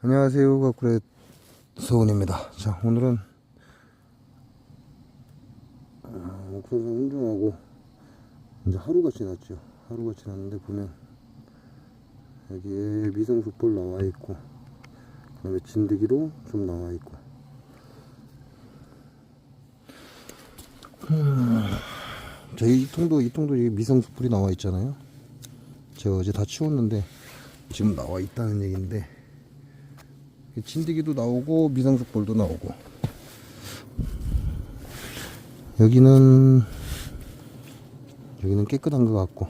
안녕하세요. 가꾸레 서훈입니다. 자, 오늘은 어, 옥수수 hun중하고 이제 하루가 지났죠. 하루가 지났는데 보면 여기에 미성수풀 나와 있고 그 다음에 진드기도 좀 나와 있고 음, 저희 이 통도 이 통도 미성수풀이 나와 있잖아요. 제가 어제 다 치웠는데 지금 나와 있다는 얘기인데 진드기도 나오고 미성숙볼도 나오고. 여기는 여기는 깨끗한 것 같고.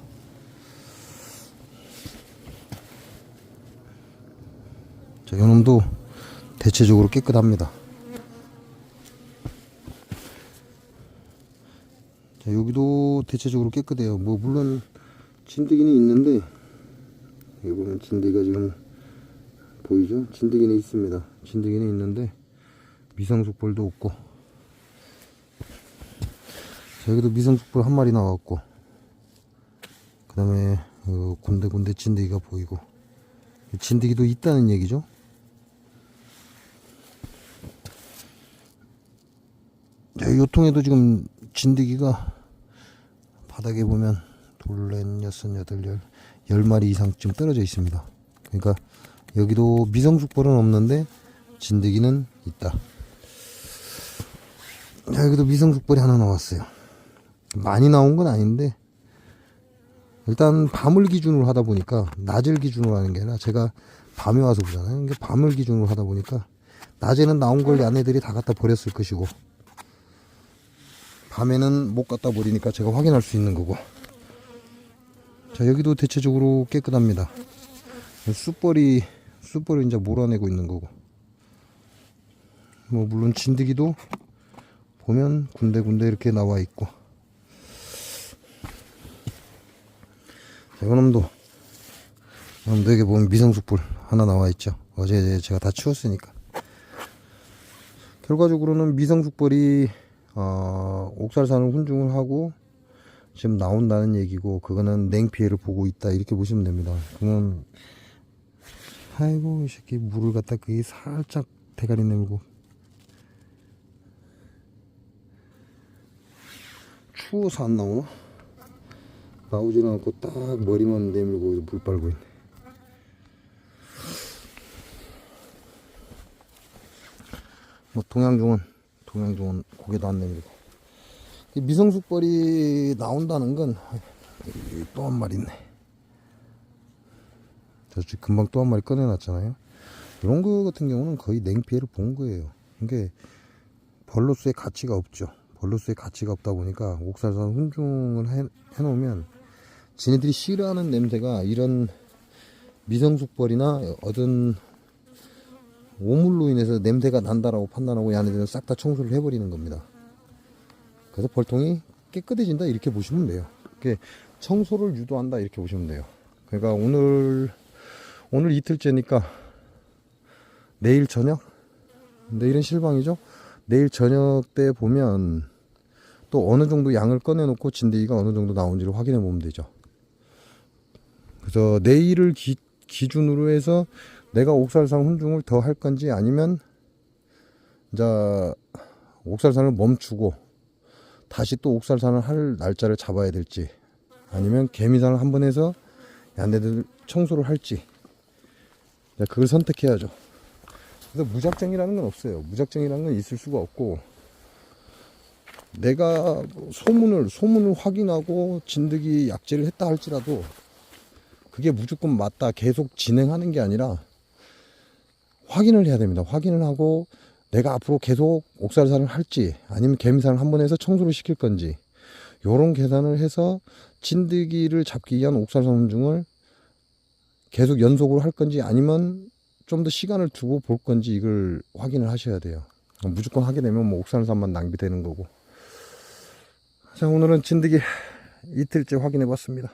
자 요놈도 대체적으로 깨끗합니다. 자 여기도 대체적으로 깨끗해요. 뭐 물론 진드기는 있는데 여기 보면 진드기가 지금 보이죠? 진드기는 있습니다. 진드기는 있는데 미성숙볼도 없고 자, 여기도 미성숙볼 한 마리 나왔고 그 다음에 군데군데 진드기가 보이고 진드기도 있다는 얘기죠. 자, 이 통에도 지금 진드기가 바닥에 보면 둘 넷 여섯 여덟 열 열 마리 이상 지금 떨어져 있습니다. 그러니까 여기도 미성숙벌은 없는데 진드기는 있다. 자, 여기도 미성숙벌이 하나 나왔어요. 많이 나온 건 아닌데 일단 밤을 기준으로 하다 보니까 낮을 기준으로 하는 게 아니라 제가 밤에 와서 보잖아요. 이게 밤을 기준으로 하다 보니까 낮에는 나온 걸 얘네들이 다 갖다 버렸을 것이고 밤에는 못 갖다 버리니까 제가 확인할 수 있는 거고 자 여기도 대체적으로 깨끗합니다 숯벌이 숯벌을 이제 몰아내고 있는 거고. 뭐 물론 진드기도 보면 군데군데 이렇게 나와 있고. 자, 이놈도 이놈도 여기 보면 미성숙불 하나 나와 있죠. 어제 제가 다 치웠으니까. 결과적으로는 미성숙벌이 어, 옥살산을 훈중을 하고 지금 나온다는 얘기고 그거는 냉피해를 보고 있다 이렇게 보시면 됩니다. 그건 아이고 이 새끼 물을 갖다 그게 살짝 대가리 내밀고. 추워서 안 나오나? 나오지는 않고 딱 머리만 내밀고 물 빨고 있네. 뭐 동양종은 동양종은 고개도 안 내밀고. 이 미성숙벌이 나온다는 건 또한 마리 있네 저 지금 금방 또 한 마리 꺼내놨잖아요. 이런 거 같은 경우는 거의 냉피해를 본 거예요. 이게 벌로스의 가치가 없죠. 벌로스의 가치가 없다 보니까 옥살산 훈중을 해, 해놓으면 지네들이 싫어하는 냄새가 이런 미성숙벌이나 얻은 오물로 인해서 냄새가 난다라고 판단하고 얘네들은 싹 다 청소를 해버리는 겁니다. 그래서 벌통이 깨끗해진다 이렇게 보시면 돼요. 청소를 유도한다 이렇게 보시면 돼요. 그러니까 오늘 오늘 이틀째니까 내일 저녁? 내일은 실방이죠? 내일 저녁 때 보면 또 어느 정도 양을 꺼내 놓고 진드기가 어느 정도 나온지를 확인해 보면 되죠. 그래서 내일을 기, 기준으로 해서 내가 옥살산 훈중을 더 할 건지 아니면 이제 옥살산을 멈추고 다시 또 옥살산을 할 날짜를 잡아야 될지 아니면 개미산을 한 번 해서 얘네들 청소를 할지 네, 그걸 선택해야죠. 그래서 무작정이라는 건 없어요. 무작정이라는 건 있을 수가 없고 내가 뭐 소문을 소문을 확인하고 진드기 약제를 했다 할지라도 그게 무조건 맞다 계속 진행하는 게 아니라 확인을 해야 됩니다. 확인을 하고 내가 앞으로 계속 옥살산을 할지 아니면 개미산을 한 번 해서 청소를 시킬 건지 요런 계산을 해서 진드기를 잡기 위한 옥살산 훈중을 계속 연속으로 할 건지 아니면 좀 더 시간을 두고 볼 건지 이걸 확인을 하셔야 돼요. 무조건 하게 되면 뭐 옥산산만 낭비되는 거고. 자, 오늘은 진드기 이틀째 확인해 봤습니다.